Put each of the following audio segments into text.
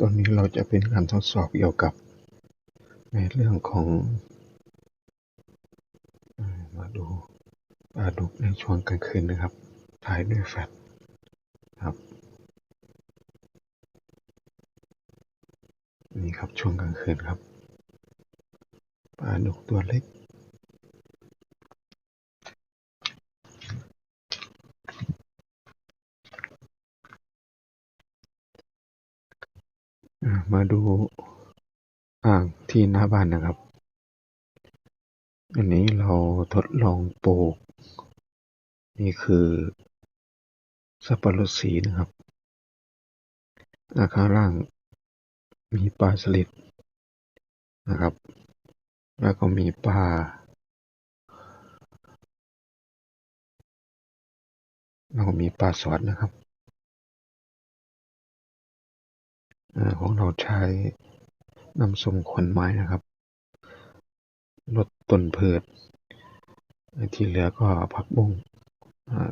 ตอนนี้เราจะเป็นการทดสอบเกี่ยวกับ ในเรื่องของมาดูปลาดุกในช่วงกลางคืนนะครับ ถ่ายด้วยแฟลชครับ นี่ครับช่วงกลางคืนครับปลาดุกตัวเล็ก มาดูอ่างที่หน้าบ้านนะครับ อันนี้เราทดลองปลูก นี่คือสับปะรดสีนะครับ อาข้างล่างมีปลาสลิดนะครับ แล้วก็มีปลาแล้วก็มีปลาสวดนะครับ ของเราใช้น้ำส้มขวัญไม้นะครับลดต้นพืชที่เหลือก็ผักบุ้ง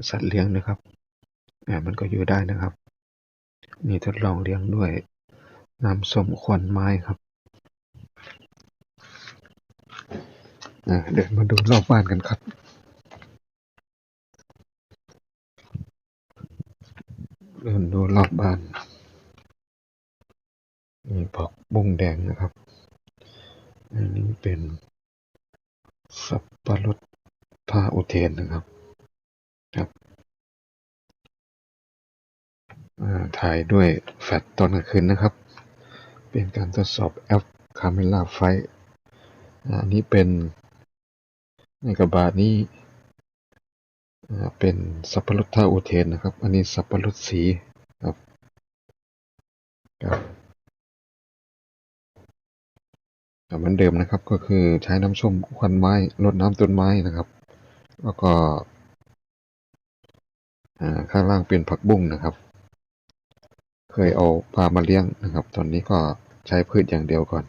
สัตว์เลี้ยงนะครับมันก็อยู่ได้นะครับ นี่ทดลองเลี้ยงด้วยน้ำส้มขวัญไม้ครับอ่าเดินมาดูรอบบ้านกันครับเดินดูรอบบ้าน ผักบุ้งแดงนะครับ อันนี้เป็นสับปะรดพาอุเทนนะครับ ครับถ่ายด้วยแฟลชตอนกลางคืนนะครับ เป็นการทดสอบแอป Camera f i อันนี้เป็นในกระบะนี้เป็นสับปะรดท่าอุเทนนะครับ อันนี้สับปะรดสีครับครับ อ่เหมือนเดิมนะครับก็คือใช้น้ำส้มควันไม้รดน้ำต้นไม้นะครับ แล้วก็ข้างล่างเป็นผักบุ้งนะครับ เคยเอาปลามาเลี้ยงนะครับ ตอนนี้ก็ใช้พืชอย่างเดียวก่อน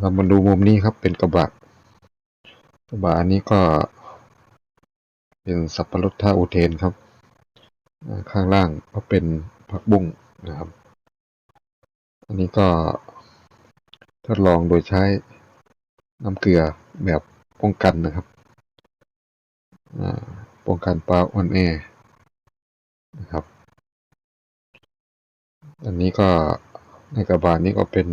เรามาดูมุมนี้ครับเป็นกระบะกระบะอันนี้ก็เป็นสับปะรดท่าอุเทนครับ ข้างล่างก็เป็นผักบุ้งนะครับ อันนี้ก็ทดลองโดยใช้น้ำเกลือแบบป้องกันนะครับป้องกันปลาอ่อนแอนะครับ อันนี้ก็ในกระบานี้ก็เป็น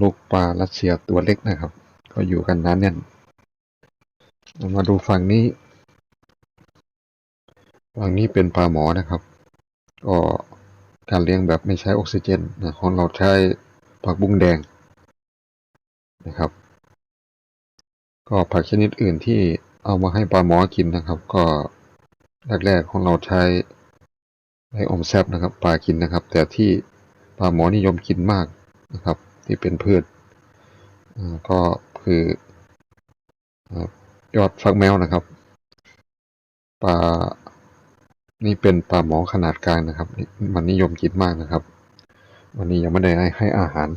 ลูกปลารัสเซียตัวเล็กนะครับ ก็อยู่กันนั้นเนี่ยมาดูฝั่งนี้ ฝั่งนี้เป็นปลาหมอนะครับ ก็ การเลี้ยงแบบไม่ใช้ออกซิเจนนะของเราใช้ผักบุ้งแดงนะครับ ก็ผักชนิดอื่นที่เอามาให้ปลาหมอกินนะครับ ก็แรกๆของเราใช้ไออมแซบนะครับปลากินนะครับ แต่ที่ปลาหมอนิยมกินมากนะครับ ที่เป็นพืชก็คืออยอดฟักแมวนะครับปลา นี่เป็นปลาหมอขนาดกลางนะครับ มันนิยมกินมากนะครับ วันนี้ยังไม่ได้ให้อาหาร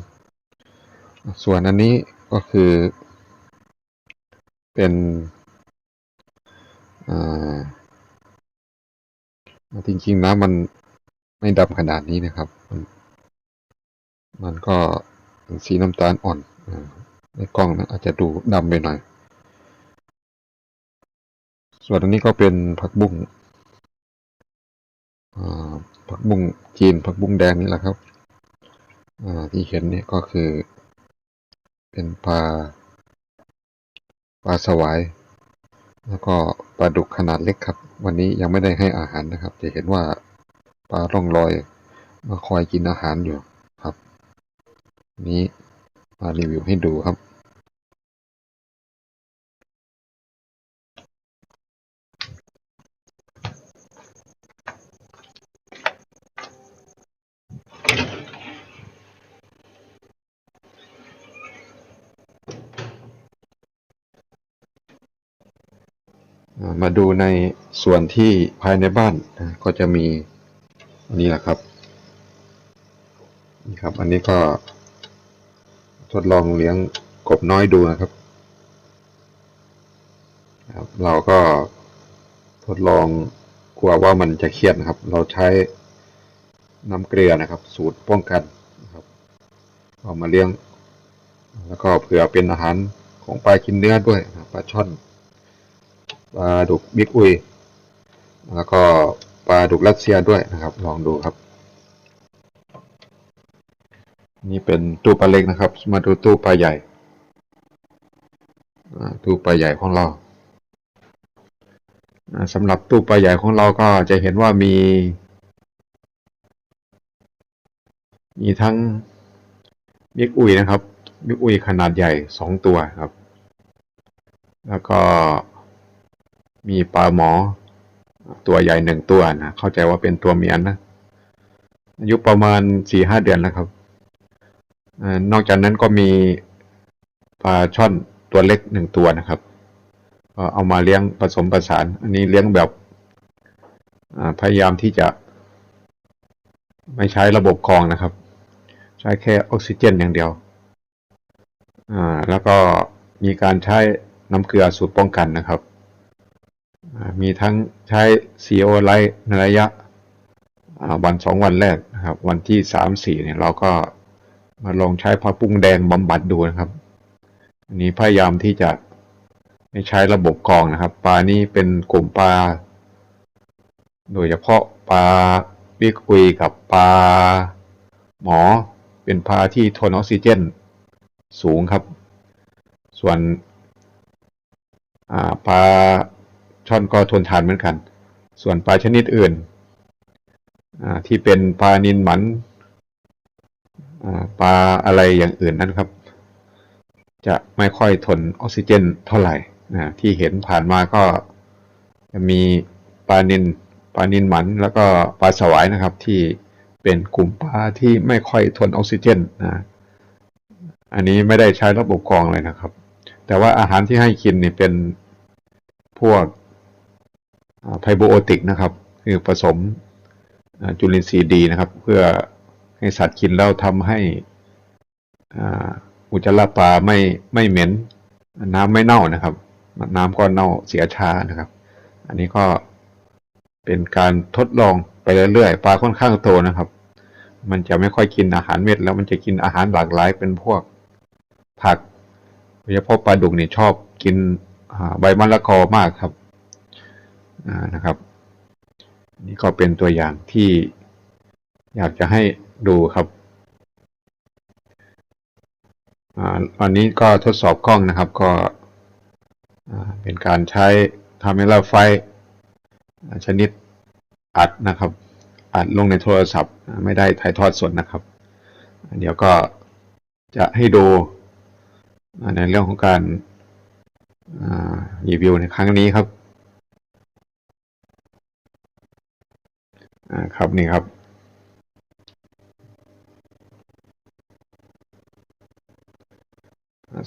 ส่วนอันนี้ก็คือ เป็นอ่าจริงๆน้ำมันไม่ดำขนาดนี้นะครับ มันมันก็สีน้ำตาลอ่อนในกล้องนะอาจจะดูดำไปหน่อย ส่วนอันนี้ก็เป็นผักบุ้ง ผักบุ้งจีนผักบุ้งแดงนี่แหละครับที่เห็นเนี่ยก็คือ เป็นปลาปลาสวาย แล้วก็ปลาดุกขนาดเล็กครับ วันนี้ยังไม่ได้ให้อาหารนะครับ จะเห็นว่าปลาร่องรอยมาคอยกินอาหารอยู่ครับ นี้มารีวิวให้ดูครับ มาดูในส่วนที่ภายในบ้านนะก็จะมีอันนี้แหละครับนี่ครับ อันนี้ก็ทดลองเลี้ยงกบน้อยดูนะครับ เราก็ทดลองกลัวว่ามันจะเครียดนะครับ เราใช้น้ำเกลือนะครับ สูตรป้องกันนะครับเอามาเลี้ยง แล้วก็เผื่อเป็นอาหารของปลากินเนื้อด้วยปลาช่อน ปลาดุกบิ๊กอุยแล้วก็ปลาดุกรัสเซียด้วยนะครับ ลองดูครับ นี่เป็นตู้ปลาเล็กนะครับ มาดูตู้ปลาใหญ่ตู้ปลาใหญ่ของเราอ่าสำหรับตู้ปลาใหญ่ของเราก็จะเห็นว่ามี มีทั้งบิ๊กอุยนะครับบิ๊กอุยขนาดใหญ่สองตัวครับ แล้วก็ มีปลาหมอ ตัวใหญ่หนึ่งตัวนะเข้าใจว่าเป็นตัวเมียนนะอายุประมาณสี่ห้าเดือนแล้วครับอนอกจากนั้นก็มีปลาช่อนตัวเล็กหนึ่งตัวนะครับเอามาเลี้ยงผสมผสาน อันนี้เลี้ยงแบบพยายามที่จะไม่ใช้ระบบกรองนะครับ ใช้แค่ออกซิเจนอย่างเดียวแล้วก็มีการใช้น้ำเกลือสูตรป้องกันนะครับ มีทั้งใช้ CO ไลท์ในระยะวันสองวันแรกนะครับ วันที่สามสี่เนี่ยเราก็มาลองใช้ผักปุ้งแดงบำบัดดูนะครับ อันนี้พยายามที่จะไม่ใช้ระบบกรองนะครับ ปลานี้เป็นกลุ่มปลา โดยเฉพาะปลาบิ๊กอุยกับปลาหมอเป็นปลาที่ทนออกซิเจน สูงครับ ส่วนปลา ช่อนก็ทนทานเหมือนกัน ส่วนปลาชนิดอื่นที่เป็นปลานินหมันปลาอะไรอย่างอื่นนั้นครับ จะไม่ค่อยทนออกซิเจนเท่าไหร่ที่เห็นผ่านมาก็จะมีปลานินปลานินหมันแล้วก็ปลาสวายนะครับ ที่เป็นกลุ่มปลาที่ไม่ค่อยทนออกซิเจนนะอันนี้ไม่ได้ใช้ระบบกรองเลยนะครับ แต่ว่าอาหารที่ให้กินนี่เป็นพวก ไพโบโอติกนะครับ คือผสมจุลินทรีย์ดีนะครับ เพื่อให้สัตว์กินแล้วทำให้อุจจาระปลาไม่ไม่เหม็น น้ำไม่เน่านะครับ น้ำก็เน่าเสียชานะครับ อันนี้ก็เป็นการทดลองไปเรื่อยๆปลาค่อนข้างโตนะครับ มันจะไม่ค่อยกินอาหารเม็ด แล้วมันจะกินอาหารหลากหลายเป็นพวกผักโดยเฉพาะปลาดุกนี่ชอบกินใบมะละกอมากครับ นะครับ นี่ก็เป็นตัวอย่างที่อยากจะให้ดูครับอ่าวันนี้ก็ทดสอบกล้องนะครับ ก็อ่าเป็นการใช้ทำให้เราไฟชนิดอัดนะครับ อัดลงในโทรศัพท์ ไม่ได้ถ่ายทอดสดนะครับ เดี๋ยวก็จะให้ดูในเรื่องของการอ่ารีวิวในครั้งนี้ครับ อ่าครับนี่ครับ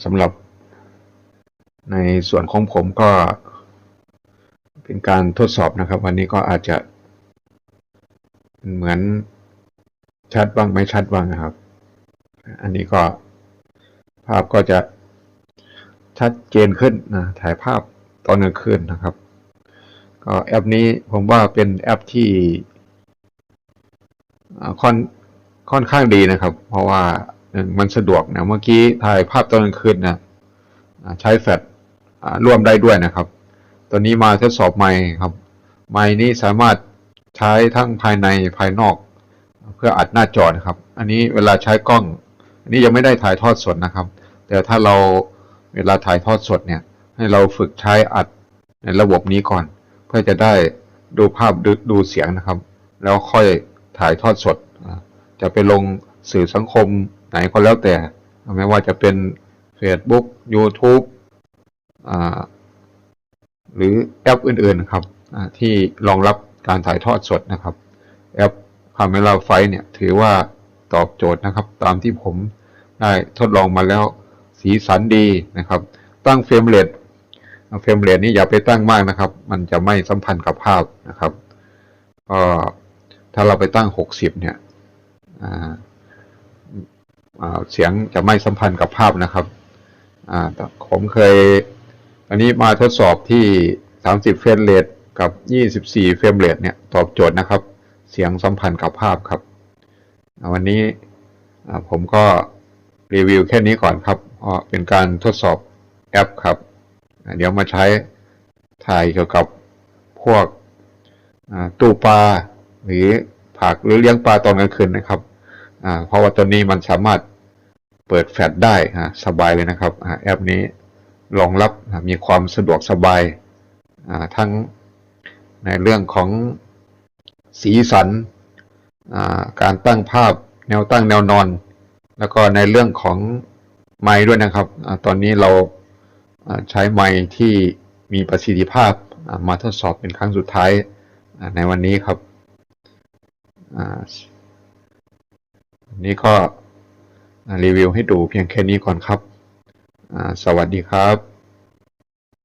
สำหรับในส่วนของผมก็เป็นการทดสอบนะครับ วันนี้ก็อาจจะ เหมือนชัดบ้างไม่ชัดบ้างนะครับ อันนี้ก็ภาพก็จะชัดเจนขึ้นนะถ่ายภาพตอนกลางคืนนะครับ ก็แอปนี้ผมว่าเป็นแอปที่ ค่อนค่อนข้างดีนะครับ เพราะว่าหนึ่งมันสะดวกนะเมื่อกี้ถ่ายภาพตอนกลางคืนนะใช้แฟลชร่วมได้ด้วยนะครับ ตอนนี้มาทดสอบไมค์ครับ ไมค์นี้สามารถใช้ทั้งภายในภายนอก เพื่ออัดหน้าจอนะครับ อันนี้เวลาใช้กล้อง อันนี้ยังไม่ได้ถ่ายทอดสดนะครับ แต่ถ้าเราเวลาถ่ายทอดสดเนี่ย ให้เราฝึกใช้อัดในระบบนี้ก่อน เพื่อจะได้ดูภาพดดูเสียงนะครับ แล้วค่อย ถ่ายทอดสด จะไปลงสื่อสังคมไหนก็แล้วแต่ ไม่ว่าจะเป็น Facebook YouTube หรือแอปอื่นๆนะครับที่รองรับการถ่ายทอดสดนะครับ แอป Camera f i เนี่ยถือว่าตอบโจทย์นะครับ ตามที่ผมได้ทดลองมาแล้วสีสันดีนะครับ ตั้งเฟรมเรทเฟรมเรทนี้อย่าไปตั้งมากนะครับ มันจะไม่สัมพันธ์กับภาพนะครับก็ ถ้าเราไปตั้ง60เนี่ยเสียงจะไม่สัมพันธ์กับภาพนะครับผมเคย อันนี้มาทดสอบที่30เฟรมเรทกับ24เฟรมเรทเนี่ยตอบโจทย์นะครับ เสียงสัมพันธ์กับภาพครับ วันนี้ผมก็รีวิวแค่นี้ก่อนครับเป็นการทดสอบแอปครับ เดี๋ยวมาใช้ถ่ายเกี่ยวกับพวกตู้ปลา หรือผักหรือเลี้ยงปลาตอนกลางคืนนะครับเพราะว่าตัวนี้มันสามารถเปิดแฟลชได้อ่าสบายเลยนะครับอแอปนี้รองรับมีความสะดวกสบายทั้งในเรื่องของสีสันการตั้งภาพแนวตั้งแนวนอน แล้วก็ในเรื่องของไม้ด้วยนะครับอตอนนี้เราใช้ไม้ที่มีประสิทธิภาพมาทดสอบเป็นครั้งสุดท้ายในวันนี้ครับ นนี้ก็รีวิวให้ดูเพียงแค่นี้ก่อนครับ สวัสดีครับ